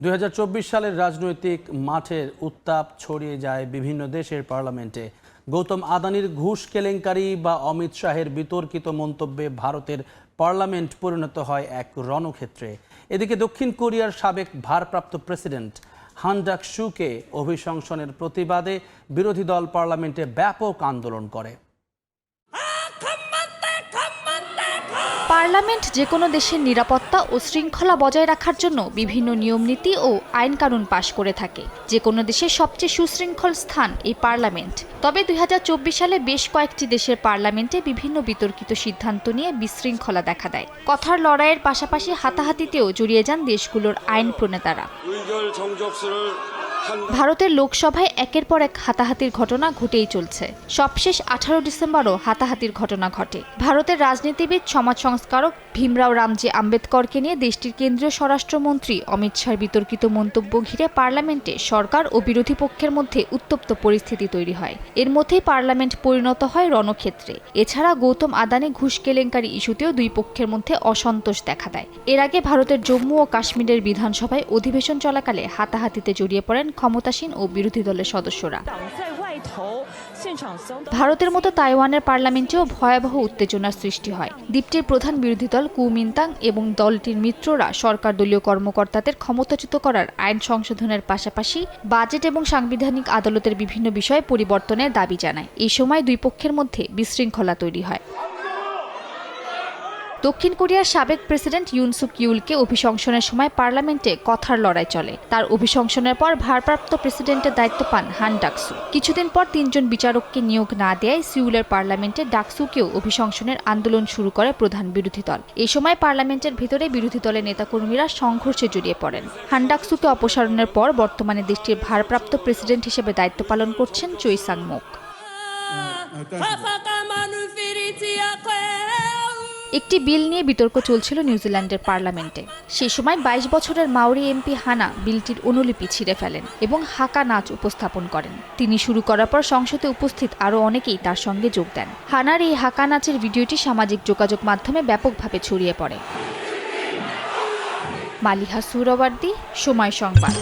দুই হাজার চব্বিশ সালের রাজনৈতিক মাঠের উত্তাপ ছড়িয়ে যায় বিভিন্ন দেশের পার্লামেন্টে। গৌতম আদানির ঘুষ কেলেঙ্কারি বা অমিত শাহের বিতর্কিত মন্তব্যে ভারতের পার্লামেন্ট পরিণত হয় এক রণক্ষেত্রে। এদিকে দক্ষিণ কোরিয়ার সাবেক ভারপ্রাপ্ত প্রেসিডেন্ট হানডাক শুকে অভিশংসনের প্রতিবাদে বিরোধী দল পার্লামেন্টে ব্যাপক আন্দোলন করে। পার্লামেন্ট যে কোনো দেশের নিরাপত্তা ও শৃঙ্খলা বজায় রাখার জন্য বিভিন্ন নিয়মনীতি ও আইন কানুন পাশ করে থাকে। যে কোনো দেশের সবচেয়ে সুশৃঙ্খল স্থান এই পার্লামেন্ট। তবে দুই হাজার চব্বিশ সালে বেশ কয়েকটি দেশের পার্লামেন্টে বিভিন্ন বিতর্কিত সিদ্ধান্ত নিয়ে বিশৃঙ্খলা দেখা দেয়। কথার লড়াইয়ের পাশাপাশি হাতাহাতিতেও জড়িয়ে যান দেশগুলোর আইন প্রণেতারা। ভারতের লোকসভায় একের পর এক হাতাহাতির ঘটনা ঘটেই চলছে। সবশেষ আঠারো ডিসেম্বরও হাতাহাতির ঘটনা ঘটে। ভারতের রাজনীতিবিদ, সমাজ সংস্কারক ভীমরাও রামজি আম্বেদকরকে নিয়ে দেশটির কেন্দ্রীয় স্বরাষ্ট্রমন্ত্রী অমিত শাহর বিতর্কিত মন্তব্য ঘিরে পার্লামেন্টে সরকার ও বিরোধী পক্ষের মধ্যে উত্তপ্ত পরিস্থিতি তৈরি হয়। এর মধ্যেই পার্লামেন্ট পরিণত হয় রণক্ষেত্রে। এছাড়া গৌতম আদানি ঘুষ কেলেঙ্কারি ইস্যুতেও দুই পক্ষের মধ্যে অসন্তোষ দেখা দেয়। এর আগে ভারতের জম্মু ও কাশ্মীরের বিধানসভায় অধিবেশন চলাকালে হাতাহাতিতে জড়িয়ে পড়েন ক্ষমতাসীন ও বিরোধী দলের সদস্যরা। ভারতের মতো তাইওয়ানের পার্লামেন্টেও ভয়াবহ উত্তেজনার সৃষ্টি হয়। দ্বীপটির প্রধান বিরোধী দল কুমিন্তাং এবং দলটির মিত্ররা সরকার দলীয় কর্মকর্তাদের ক্ষমতাচ্যুত করার আইন সংশোধনের পাশাপাশি বাজেট এবং সাংবিধানিক আদালতের বিভিন্ন বিষয়ে পরিবর্তনের দাবি জানায়। এই সময় দুই পক্ষের মধ্যে বিশৃঙ্খলা তৈরি হয়। দক্ষিণ কোরিয়ার সাবেক প্রেসিডেন্ট ইউনসুক ইউলকে অভিশংসনের সময় পার্লামেন্টে কথার লড়াই চলে। তার অভিশংসনের পর ভারপ্রাপ্ত প্রেসিডেন্টের দায়িত্ব পান হান ডাকসু। কিছুদিন পর তিনজন বিচারককে নিয়োগ না দেয় সিউলের পার্লামেন্টে ডাকসুকেও অভিশংসনের আন্দোলন শুরু করে প্রধান বিরোধী দল। এই সময় পার্লামেন্টের ভিতরে বিরোধী দলের নেতাকর্মীরা সংঘর্ষে জড়িয়ে পড়েন। হান ডাকসুকে অপসারণের পর বর্তমানে দেশটির ভারপ্রাপ্ত প্রেসিডেন্ট হিসেবে দায়িত্ব পালন করছেন চৈ সাং মুক। একটি বিল নিয়ে বিতর্ক চলছিল নিউজিল্যান্ডের পার্লামেন্টে। সেই সময় বাইশ বছরের মাউরি এমপি হানা বিলটির অনুলিপি ছিঁড়ে ফেলেন এবং হাকা নাচ উপস্থাপন করেন। তিনি শুরু করার পর সংসদে উপস্থিত আরও অনেকেই তার সঙ্গে যোগ দেন। হানার এই হাকা নাচের ভিডিওটি সামাজিক যোগাযোগ মাধ্যমে ব্যাপকভাবে ছড়িয়ে পড়ে। মালিহা সুরবার্দি সময় সংবাদ।